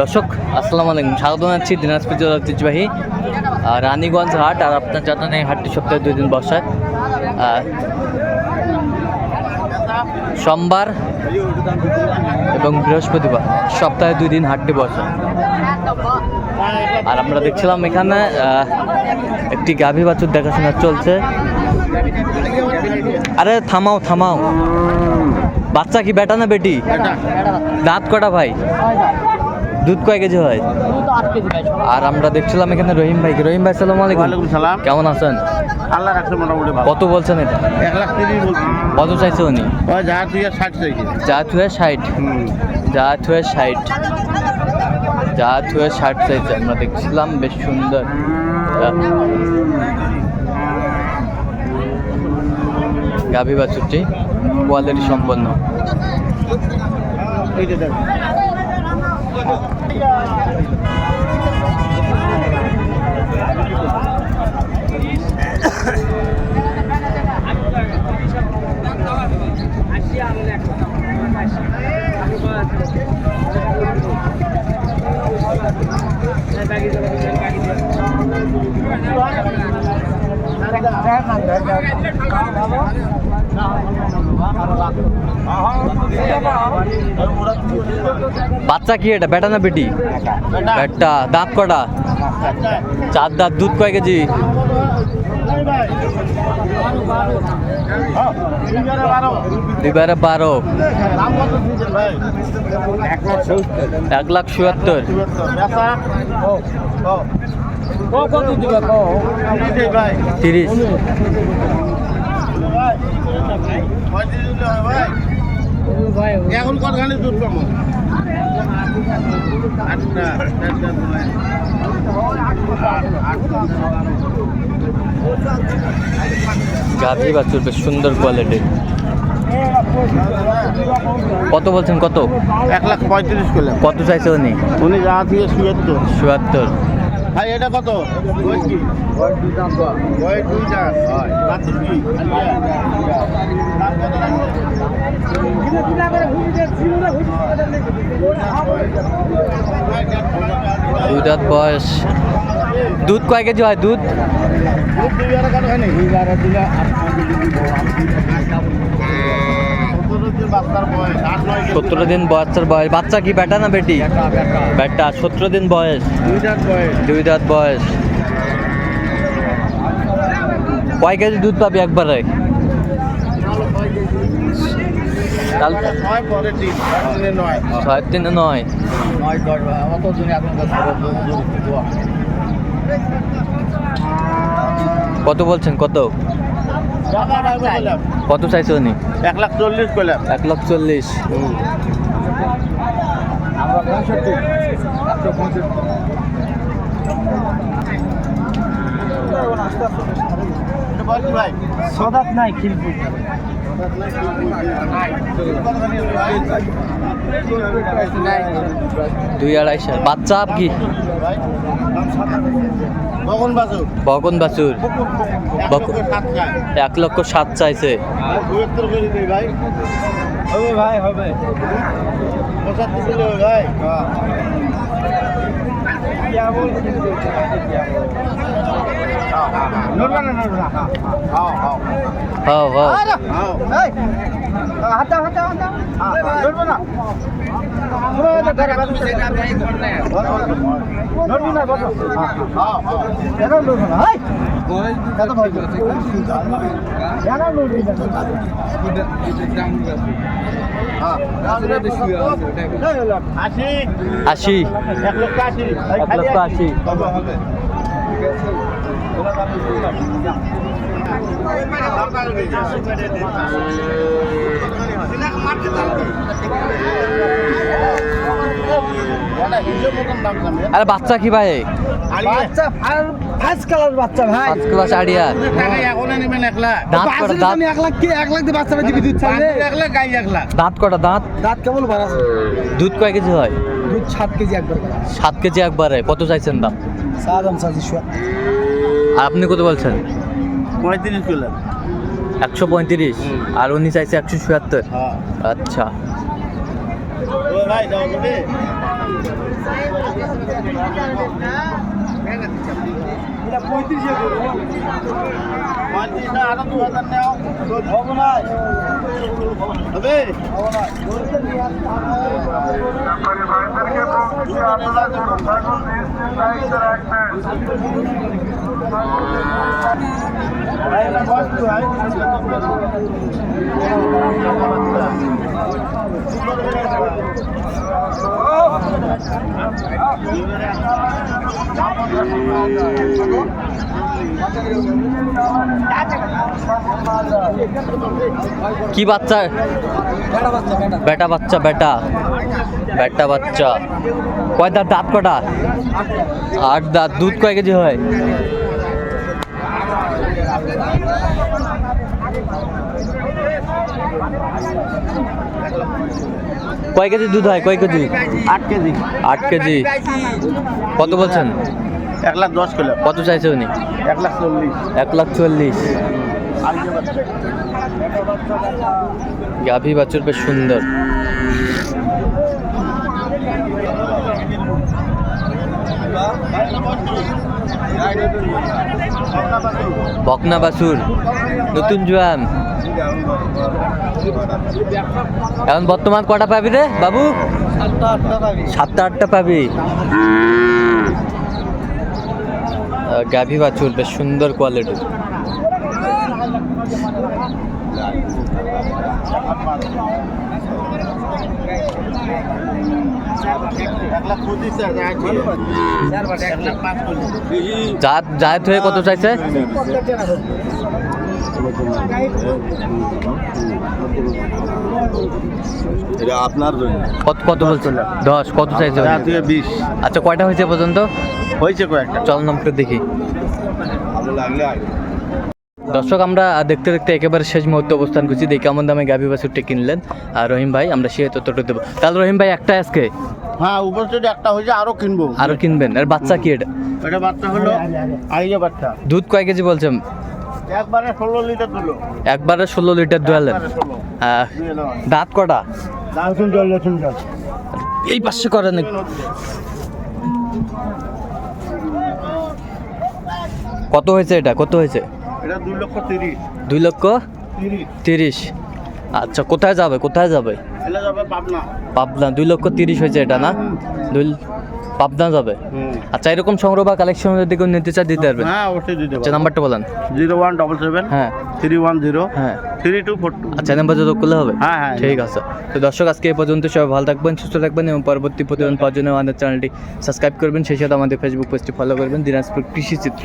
দর্শক, আসসালামু আলাইকুম। স্বাগত জানাচ্ছি দিনাজপুর জেলার ঐতিহ্যবাহী রানীগঞ্জ হাট আর আপনার জানেন এই হাটটি সপ্তাহে দুই দিন বসায় সোমবার এবং বৃহস্পতিবার সপ্তাহে দুই দিন হাটটি বসে। আর আমরা দেখছিলাম এখানে একটি গাভী বাছুর দেখাশোনা চলছে। আরে থামাও থামাও। বাচ্চা কি বেটা না বেটি? দাঁত কটা ভাই? দুধ কয় কেজি হয়? আর আমরা দেখছিলাম এখানে রহিম ভাই। রহিম ভাই সালাম আলাইকুম। সালাম। কেমন আছেন? আল্লাহ রাখছে মোটামুটি কত বলছেন এটা? এক লাখ তিরিশ বলছি। কত চাইছে উনি? যা তুই ষাট চাইছি। যা থুয়ে ষাট? যা থুয়ে ষাট। যা থুয়ে ষাট চাইছে। আমরা দেখছিলাম বেশ সুন্দর। গাভী বাছুরটি কোয়ালিটি সম্পন্ন এইটা দেখ বাচ্চা কি এটা? বেটা না বেটি? বেটা দাঁত কটা? চার দাঁত, দুধ কয় কেজি? দুইবারে বারো। এক লাখ চুয়াত্তর। তিরিশ। এখন কতখানি দুধ পাবো? গাভী বাছুর বেশ সুন্দর কোয়ালিটির কত বলছেন কত? এক লাখ পঁয়ত্রিশ কত চাইছে উনি? উনি যা দিয়ে চুয়াত্তর চুয়াত্তর ভাই এটা কত? বয়স কি বয়স। দুইটা বাছুর কি দুই দাঁত বয়স দুধ কয় কেজি হয় দুধ সতেরো দিন বাচ্চার বয়স বাচ্চা কি বেটা না বেটি? বেটা সতেরো দিন বয়স। দুই দাঁত বয়স। কয় কেজি দুধ পাবি একবারে? কাল- ছয় তিনে নয়। কত বলছেন কত? কত চাইছে উনি? এক লাখ চল্লিশ করলাম এক লাখ চল্লিশ। ভাই? সদাত নাই খিলপুর দুই আড়াইশো। বাচ্চা কি? বকন বাছুর। এক লক্ষ সাত চাইছে। ভাই। হবে ভাই ভাই। হাও হাও আশি এক লক্ষ আশি আরে বাচ্চা কি ভাই? বাচ্চা ফার্স্ট ক্লাস বাচ্চা ভাই। পাঁচ ক্লাস আড়িয়া এখন নেবেন এক লাখ দাঁত? কটা দাঁত আমি এক লাখ কি এক লাখ দিয়ে বাচ্চা দিবি দুধ লাখ গাই এক লাখ। দাঁত কটা দাঁত? দাঁত কেবল দুধ কয় কেজি হয়? দুধ সাত কেজি একবার সাত কেজি একবারে কত চাইছেন দাম? সাদাম সাজি আর আপনি কত বলছেন? পঁয়ত্রিশ কিলো। একশো পঁয়ত্রিশ? আর উনি চাইছে একশো চুয়াত্তর হ্যাঁ। আচ্ছা। ভাই পঁয়ত্রিশে পঁয়ত্রিশ না আরও দু হাজার নেও হবে না হবে কি বাচ্চা? বেটা বাচ্চা বেটা। বেটা বাচ্চা কয় দাঁত? দাঁত কটা? আট দাঁত। দুধ কয় কেজি হয়? কয় কেজি দুধ হয়? কয় কেজি? আট কেজি। আট কেজি। কত বলছেন? এক লাখ দশ কিলো। কত চাইছে উনি? এক লাখ চল্লিশ। এক লাখ চল্লিশ? গাভী বাছুর বেশ সুন্দর। বকনা বাসুর নতুন জোয়ান। এখন বর্তমান কটা পাবি রে, বাবু? সাতটা আটটা পাবি। গাভী বাছুর, বেশ সুন্দর কোয়ালিটি জাত হয়ে কত চাইছে? আপনার কত দশ কত চাইছে? বিশ। আচ্ছা কয়টা হয়েছে পর্যন্ত? হয়েছে কয়েকটা। চল নামটা দেখি। ভালো লাগলে দর্শক আমরা দেখতে দেখতে একেবারে শেষ মুহূর্তে অবস্থান করছি। দেখি কেমন দামে গাভী বাছুরটা কিনলেন। আর রহিম ভাই আমরা সে ততটা দেবো। তাহলে রহিম ভাই একটা আজকে? হ্যাঁ উপস্থিত একটা হয়েছে আরও কিনবো। আরও কিনবেন। আর বাচ্চা কি এটা? এটা বাচ্চা হলো আইজে বাচ্চা। দুধ কয় কেজি বলছেন? একবারে ষোলো লিটার দিলো। একবারে ষোলো লিটার দুয়ালেন দাঁত কটা? এই পাশে করেন। কত হয়েছে এটা? কত হয়েছে? এটা দুই লক্ষ তিরিশ। দুই লক্ষ তিরিশ। তিরিশ। আচ্ছা কোথায় যাবে কোথায় যাবে? পাবনা। পাবনা দুই লক্ষ তিরিশ হয়েছে এটা না? দুই পাবনা যাবে? আচ্ছা এরকম সংগ্রহ বা কালেকশন যদি কেউ নিতে চায় দিতে পারবেন। হ্যাঁ অবশ্যই দিতে আচ্ছা নাম্বারটা বলেন। জিরো ওয়ান ডবল সেভেন হ্যাঁ। থ্রি ওয়ান জিরো হ্যাঁ। Three two four two. আচ্ছা নাম্বার যোগ করলে হবে? হ্যাঁ, হ্যাঁ। ঠিক আছে। তো দর্শক আজকে এই পর্যন্ত সবাই ভালো থাকবেন সুস্থ থাকবেন এবং পরবর্তী প্রতিদিন পাওয়ার জন্য আমাদের চ্যানেলটি সাবস্ক্রাইব করবেন। সেই সাথে আমাদের ফেসবুক পেজটি ফলো করবেন দিনাজপুর কৃষি চিত্র।